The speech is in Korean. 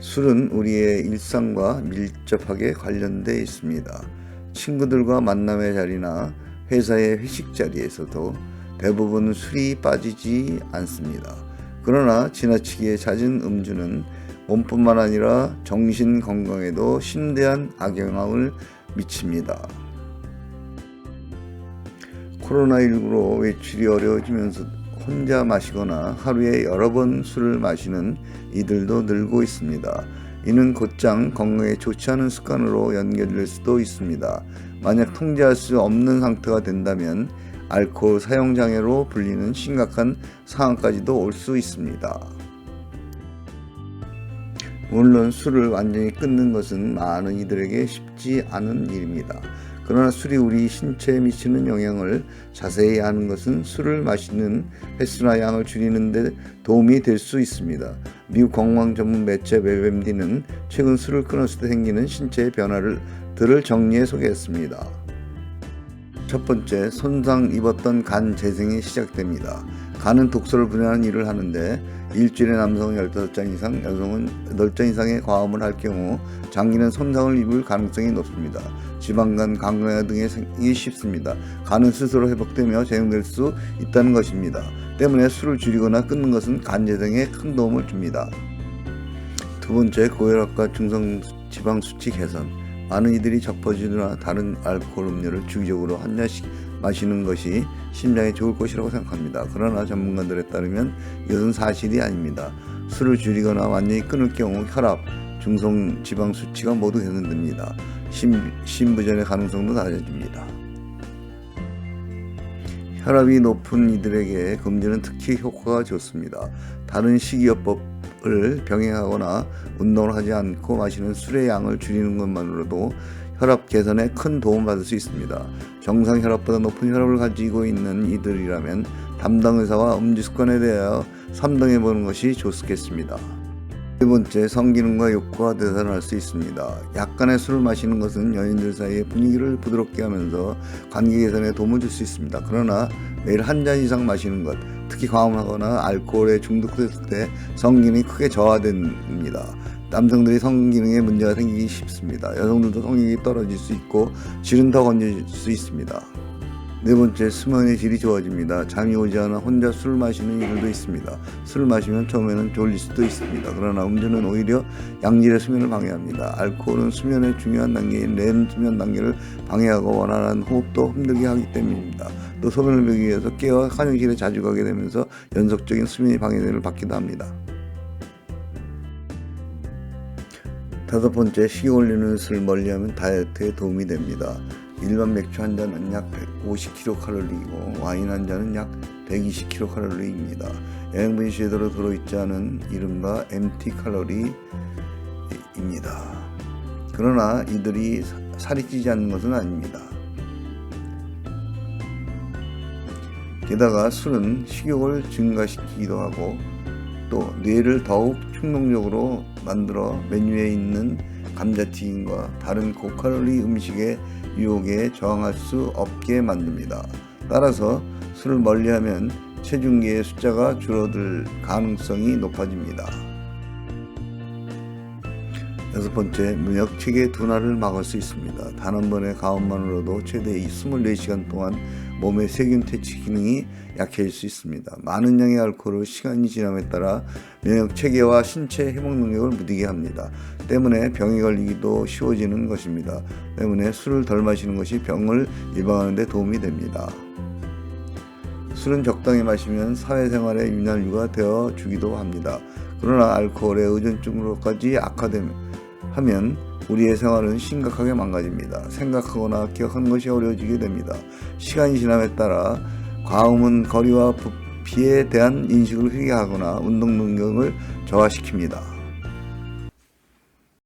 술은 우리의 일상과 밀접하게 관련돼 있습니다. 친구들과 만남의 자리나 회사의 회식 자리에서도 대부분 술이 빠지지 않습니다. 그러나 지나치게 잦은 음주는 몸뿐만 아니라 정신 건강에도 심대한 악영향을 미칩니다. 코로나19로 외출이 어려워지면서 혼자 마시거나 하루에 여러 번 술을 마시는 이들도 늘고 있습니다. 이는 곧장 건강에 좋지 않은 습관으로 연결될 수도 있습니다. 만약 통제할 수 없는 상태가 된다면 알코올 사용 장애로 불리는 심각한 상황까지도 올 수 있습니다. 물론 술을 완전히 끊는 것은 많은 이들에게 쉽지 않은 일입니다. 그러나 술이 우리 신체에 미치는 영향을 자세히 아는 것은 술을 마시는 횟수나 양을 줄이는 데 도움이 될 수 있습니다. 미국 건강 전문 매체 웹엠디는 최근 술을 끊었을 때 생기는 신체의 변화를 들을 정리해 소개했습니다. 첫 번째, 손상 입었던 간 재생이 시작됩니다. 간은 독소를 분해하는 일을 하는데 일주일에 남성은 15잔 이상, 여성은 8잔 이상의 과음을 할 경우 장기는 손상을 입을 가능성이 높습니다. 지방간, 강경화 등에 생기기 쉽습니다. 간은 스스로 회복되며 재생될 수 있다는 것입니다. 때문에 술을 줄이거나 끊는 것은 간 재생에 큰 도움을 줍니다. 두 번째, 고혈압과 중성 지방 수치 개선. 많은 이들이 적퍼지나 다른 알코올 음료를 주기적으로 한 잔씩 마시는 것이 심장에 좋을 것이라고 생각합니다. 그러나 전문가들에 따르면 이것은 사실이 아닙니다. 술을 줄이거나 완전히 끊을 경우 혈압, 중성 지방 수치가 모두 개선됩니다. 심, 심부전의 가능성도 낮아집니다. 혈압이 높은 이들에게 금주는 특히 효과가 좋습니다. 다른 식이요법 을 병행하거나 운동을 하지 않고 마시는 술의 양을 줄이는 것만으로도 혈압 개선에 큰 도움을 받을 수 있습니다. 정상 혈압보다 높은 혈압을 가지고 있는 이들이라면 담당 의사와 음주 습관에 대하여 삼등해 보는 것이 좋겠습니다. 세 번째, 성기능과 욕구가 대단할 수 있습니다. 약간의 술을 마시는 것은 연인들 사이의 분위기를 부드럽게 하면서 관계 개선에 도움을 줄 수 있습니다. 그러나 매일 한 잔 이상 마시는 것, 특히 과음하거나 알코올에 중독됐을 때 성기능이 크게 저하됩니다. 남성들이 성기능에 문제가 생기기 쉽습니다. 여성들도 성욕이 떨어질 수 있고 질은 더 건질 수 있습니다. 네 번째, 수면의 질이 좋아집니다. 잠이 오지 않아 혼자 술 마시는 이들도 있습니다. 술을 마시면 처음에는 졸릴 수도 있습니다. 그러나 음주는 오히려 양질의 수면을 방해합니다. 알코올은 수면의 중요한 단계인 렘 수면 단계를 방해하고 원활한 호흡도 힘들게 하기 때문입니다. 또 소변을 배기 위해서 깨어 화장실에 자주 가게 되면서 연속적인 수면이 방해를 받기도 합니다. 다섯 번째, 식이 올리는 술을 멀리하면 다이어트에 도움이 됩니다. 일반 맥주 한 잔은 약 150kcal이고 와인 한 잔은 약 120kcal입니다. 영양분이 제대로 들어있지 않은 이른바 MT 칼로리입니다. 그러나 이들이 살이 찌지 않는 것은 아닙니다. 게다가 술은 식욕을 증가시키기도 하고 또 뇌를 더욱 충동적으로 만들어 메뉴에 있는 감자튀김과 다른 고칼로리 음식의 유혹에 저항할 수 없게 만듭니다. 따라서 술을 멀리하면 체중계의 숫자가 줄어들 가능성이 높아집니다. 여섯 번째, 문역 체계 둔화를 막을 수 있습니다. 단 한 번의 가음만으로도 최대 24시간 동안 몸의 세균 퇴치 기능이 약해질 수 있습니다. 많은 양의 알코올을 시간이 지남에 따라 면역 체계와 신체 회복 능력을 무디게 합니다. 때문에 병에 걸리기도 쉬워지는 것입니다. 때문에 술을 덜 마시는 것이 병을 예방하는 데 도움이 됩니다. 술은 적당히 마시면 사회생활에 윤활유가 되어 주기도 합니다. 그러나 알코올의 의존증으로까지 악화되면 하면 우리의 생활은 심각하게 망가집니다. 생각하거나 기억하는 것이 어려워지게 됩니다. 시간이 지남에 따라 과음은 거리와 부피에 대한 인식을 회개하거나 운동 능력을 저하시킵니다.